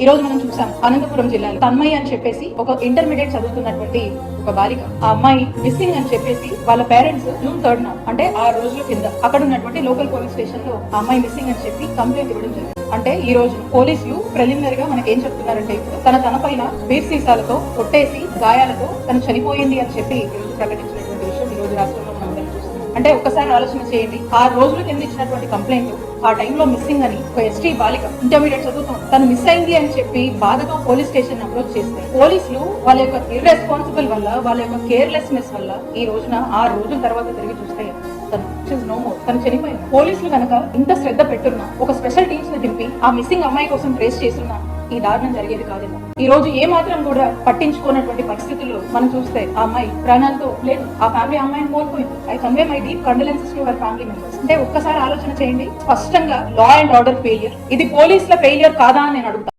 ఈ రోజు మనం చూసాం అనంతపురం జిల్లాలో తన్మయ్య అని చెప్పేసి ఒక ఇంటర్మీడియట్ చదువుతున్నటువంటి ఒక బాలిక. ఆ అమ్మాయి మిస్సింగ్ అని చెప్పేసి వాళ్ళ పేరెంట్స్ జూన్ థర్డ్ నా అంటే ఆ రోజుల కింద అక్కడ ఉన్నటువంటి లోకల్ పోలీస్ స్టేషన్లో ఆ అమ్మాయి మిస్సింగ్ అని చెప్పి కంప్లైంట్ ఇవ్వడం జరిగింది. అంటే ఈ రోజు పోలీసులు ప్రిలిమినరీ గా మనకి ఏం చెప్తున్నారంటే తన తన పైన బీర్ సీసాలతో కొట్టేసి గాయాలతో తను చనిపోయింది అని చెప్పి ప్రకటించినటువంటి విషయం ఈ రోజు రాష్ట్రంలో అంటే ఒకసారి ఆలోచన చేయండి. ఆ రోజుల కింద ఇచ్చినటువంటి కంప్లైంట్ ఆ టైంలో మిస్సింగ్ అని ఒక ఎస్టీ బాలిక ఇంటర్మీడియట్ చదువుతుంది. తను మిస్ అయింది అని చెప్పి బాధతో పోలీస్ స్టేషన్ అప్రోచ్ చేస్తే పోలీసులు వాళ్ళ యొక్క ఇర్రెస్పాన్సిబుల్ వల్ల వాళ్ళ యొక్క కేర్లెస్నెస్ వల్ల ఈ రోజున ఆ రోజుల తర్వాత తిరిగి చూస్తే తను నో మోర్ తను చనిపోయింది. పోలీసులు కనుక ఇంత శ్రద్ధ పెట్టున్నా ఒక స్పెషల్ టీమ్స్ని దింపి ఆ మిస్సింగ్ అమ్మాయి కోసం ట్రేస్ చేస్తున్నా ఈ దారుణం జరిగేది కాదేమో. ఈ రోజు ఏ మాత్రం కూడా పట్టించుకున్నటువంటి పరిస్థితుల్లో మనం చూస్తే ఆ అమ్మాయి ప్రాణాలతో లేదు ఆ ఫ్యామిలీ అమ్మాయిని కోల్పోయింది. I convey my deep condolences to our family members అంటే ఒక్కసారి ఆలోచన చేయండి స్పష్టంగా లా అండ్ ఆర్డర్ ఫెయిలియర్ ఇది పోలీసుల ఫెయిలియర్ కాదా అని నేను అడుగుతాను